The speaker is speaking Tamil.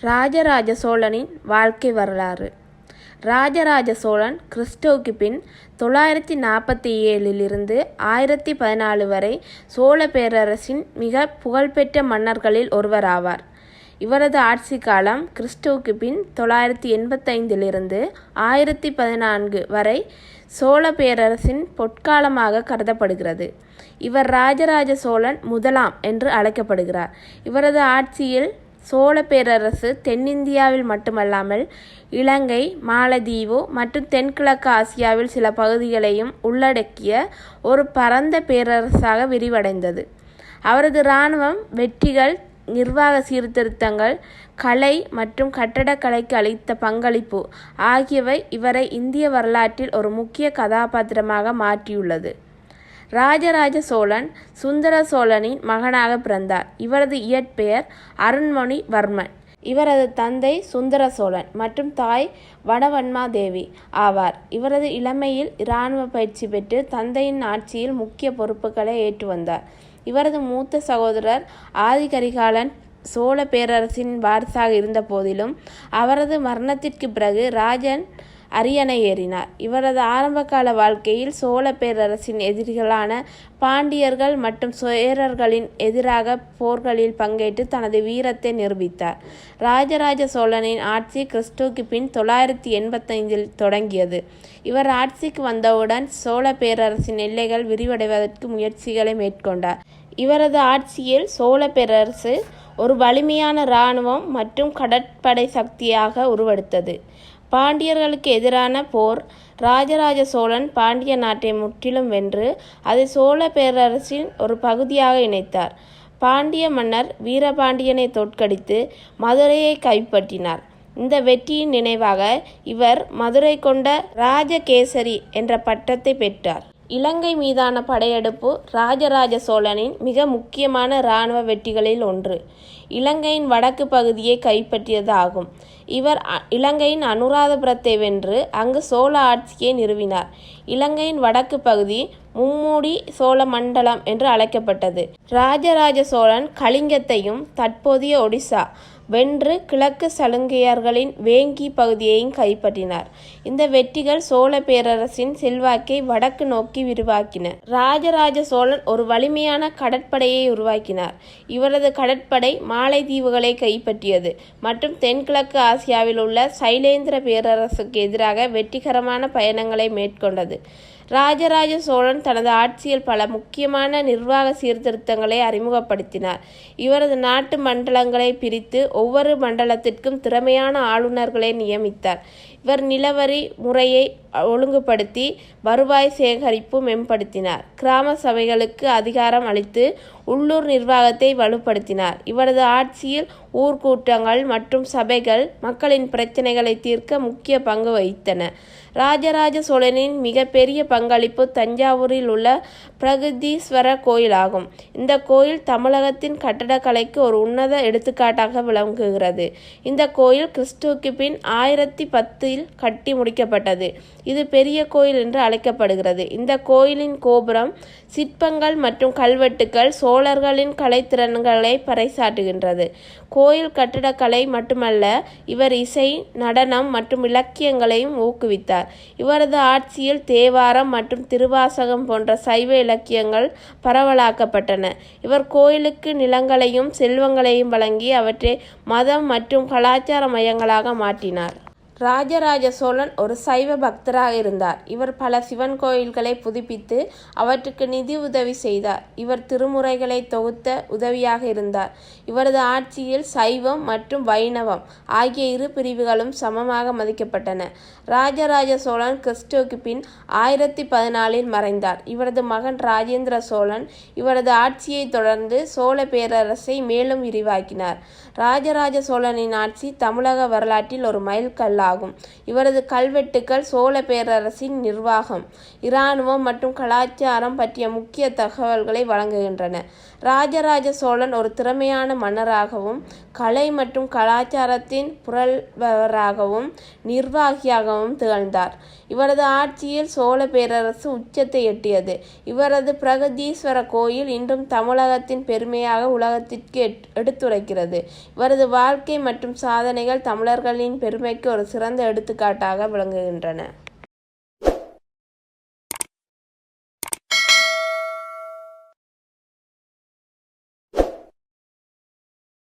ராஜராஜ சோழனின் வாழ்க்கை வரலாறு. ராஜராஜ சோழன் கிறிஸ்டோவுக்கு பின் தொள்ளாயிரத்தி நாற்பத்தி ஏழிலிருந்து ஆயிரத்தி பதினாலு வரை சோழ பேரரசின் மிக புகழ்பெற்ற மன்னர்களில் ஒருவராவார். இவரது ஆட்சி காலம் கிறிஸ்டோவுக்கு பின் தொள்ளாயிரத்தி எண்பத்தைந்திலிருந்து ஆயிரத்தி பதினான்கு வரை சோழ பேரரசின் பொற்காலமாக கருதப்படுகிறது. இவர் ராஜராஜ சோழன் முதலாம் என்று அழைக்கப்படுகிறார். இவரது ஆட்சியில் சோழ பேரரசு தென்னிந்தியாவில் மட்டுமல்லாமல் இலங்கை மாலதீவு மற்றும் தென்கிழக்கு ஆசியாவில் சில பகுதிகளையும் உள்ளடக்கிய ஒரு பரந்த பேரரசாக விரிவடைந்தது. அவரது இராணுவம் வெற்றிகள் நிர்வாக சீர்திருத்தங்கள் கலை மற்றும் கட்டடக்கலைக்கு அளித்த பங்களிப்பு ஆகியவை இவரை இந்திய வரலாற்றில் ஒரு முக்கிய கதாபாத்திரமாக மாற்றியுள்ளது. ராஜராஜ சோழன் சுந்தர சோழனின் மகனாக பிறந்தார். இவரது இயற்பெயர் அருண்மொழிவர்மன் இவரது தந்தை சுந்தர சோழன் மற்றும் தாய் வடவன்மாதேவி ஆவார். இவரது இளமையில் இராணுவ பயிற்சி பெற்று தந்தையின் ஆட்சியில் முக்கிய பொறுப்புகளை ஏற்று வந்தார். இவரது மூத்த சகோதரர் ஆதிகரிகாலன் சோழ பேரரசின் வாரிசாக இருந்த போதிலும் அவரது மரணத்திற்கு பிறகு ராஜன் அரியணை ஏறினார். இவரது ஆரம்பகால வாழ்க்கையில் சோழ பேரரசின் எதிரிகளான பாண்டியர்கள் மற்றும் சேரர்களின் எதிராக போர்களில் பங்கேற்று தனது வீரத்தை நிரூபித்தார். ராஜராஜ சோழனின் ஆட்சி கிறிஸ்துக்கு பின் தொள்ளாயிரத்தி எண்பத்தைந்தில் தொடங்கியது. இவர் ஆட்சிக்கு வந்தவுடன் சோழ பேரரசின் எல்லைகள் விரிவடைவதற்கு முயற்சிகளை மேற்கொண்டார். இவரது ஆட்சியில் சோழ பேரரசு ஒரு வலிமையான இராணுவம் மற்றும் கடற்படை சக்தியாக உருவெடுத்தது. பாண்டியர்களுக்கு எதிரான போர். ராஜராஜ சோழன் பாண்டிய நாட்டை முற்றிலும் வென்று அதை சோழ பேரரசின் ஒரு பகுதியாக இணைத்தார். பாண்டிய மன்னர் வீரபாண்டியனை தோற்கடித்து மதுரையை கைப்பற்றினார். இந்த வெற்றியின் நினைவாக இவர் மதுரை கொண்ட ராஜகேசரி என்ற பட்டத்தை பெற்றார். இலங்கை மீதான படையெடுப்பு ராஜராஜ சோழனின் மிக முக்கியமான இராணுவ வெற்றிகளில் ஒன்று. இலங்கையின் வடக்கு பகுதியை கைப்பற்றியது ஆகும் இவர் இலங்கையின் அனுராதபுரத்தை வென்று அங்கு சோழ ஆட்சியை நிறுவினார். இலங்கையின் வடக்கு பகுதி மும்மூடி சோழ மண்டலம் என்று அழைக்கப்பட்டது. ராஜராஜ சோழன் கலிங்கத்தையும் தற்போதைய ஒடிசா வென்று கிழக்கு சலுங்கையர்களின் வேங்கி பகுதியையும் கைப்பற்றினார். இந்த வெற்றிகள் சோழ பேரரசின் செல்வாக்கை வடக்கு நோக்கி விரிவாக்கின. ராஜராஜ சோழன் ஒரு வலிமையான கடற்படையை உருவாக்கினார். இவரது கடற்படை மாலைத்தீவுகளை கைப்பற்றியது. மற்றும் தென்கிழக்கு ஆசியாவில் உள்ள சைலேந்திர பேரரசுக்கு எதிராக வெற்றிகரமான பயணங்களை மேற்கொண்டது. ராஜராஜ சோழன் தனது ஆட்சியில் பல முக்கியமான நிர்வாக சீர்திருத்தங்களை அறிமுகப்படுத்தினார். இவரது நாட்டு மண்டலங்களை பிரித்து ஒவ்வொரு மண்டலத்திற்கும் திறமையான ஆளுநர்களை நியமித்தார். இவர் நிலவரி முறையை ஒழுங்குபடுத்தி வருவாய் சேகரிப்பு மேம்படுத்தினார். கிராம சபைகளுக்கு அதிகாரம் அளித்து உள்ளூர் நிர்வாகத்தை வலுப்படுத்தினார். இவரது ஆட்சியில் ஊர்க்கூட்டங்கள் மற்றும் சபைகள் மக்களின் பிரச்சினைகளை தீர்க்க முக்கிய பங்கு வகித்தன. ராஜராஜ சோழனின் மிகப்பெரிய பங்களிப்பு தஞ்சாவூரில் உள்ள பிரகதீஸ்வர கோயிலாகும். இந்த கோயில் தமிழகத்தின் கட்டடக்கலைக்கு ஒரு உன்னத எடுத்துக்காட்டாக விளங்குகிறது. இந்த கோயில் கிறிஸ்துவுக்கு பின் ஆயிரத்தி பத்தில் கட்டி முடிக்கப்பட்டது. இது பெரிய கோயில் என்று அழைக்கப்படுகிறது. இந்த கோயிலின் கோபுரம் சிற்பங்கள் மற்றும் கல்வெட்டுக்கள் சோழர்களின் கலைத்திறன்களை பறைசாட்டுகின்றது கோயில் கட்டிடக்கலை மட்டுமல்ல இவர் இசை நடனம் மற்றும் இலக்கியங்களையும் ஊக்குவித்தார். இவரது ஆட்சியில் தேவாரம் மற்றும் திருவாசகம் போன்ற சைவ இலக்கியங்கள் பரவலாக்கப்பட்டன. இவர் கோயிலுக்கு நிலங்களையும் செல்வங்களையும் வழங்கி அவற்றை மதம் மற்றும் கலாச்சார மையங்களாக மாற்றினார். ராஜராஜ சோழன் ஒரு சைவ பக்தராக இருந்தார். இவர் பல சிவன் கோயில்களை புதுப்பித்து அவற்றுக்கு நிதி உதவி செய்தார். இவர் திருமுறைகளை தொகுத்த உதவியாக இருந்தார். இவரது ஆட்சியில் சைவம் மற்றும் வைணவம் ஆகிய இரு பிரிவுகளும் சமமாக மதிக்கப்பட்டன. ராஜராஜ சோழன் கிறிஸ்துவுக்கு பின் ஆயிரத்தி பதினாலில் மறைந்தார். இவரது மகன் ராஜேந்திர சோழன் இவரது ஆட்சியை தொடர்ந்து சோழ பேரரசை மேலும் விரிவாக்கினார். ராஜராஜ சோழனின் ஆட்சி தமிழக வரலாற்றில் ஒரு மைல்கல்லா ஆகும். இவரது கல்வெட்டுக்கள் சோழ பேரரசின் நிர்வாகம் இராணுவம் மற்றும் கலாச்சாரம் பற்றிய முக்கிய தகவல்களை வழங்குகின்றன. ராஜராஜ சோழன் ஒரு திறமையான மன்னராகவும் கலை மற்றும் கலாச்சாரத்தின் புரள்பவராகவும் நிர்வாகியாகவும் திகழ்ந்தார். இவரது ஆட்சியில் சோழ பேரரசு உச்சத்தை எட்டியது. இவரது பிரகதீஸ்வர கோயில் இன்றும் தமிழகத்தின் பெருமையாக உலகத்திற்கு எடுத்துரைக்கிறது. இவரது வாழ்க்கை மற்றும் சாதனைகள் தமிழர்களின் பெருமைக்கு ஒரு சிறந்த எடுத்துக்காட்டாக விளங்குகின்றன.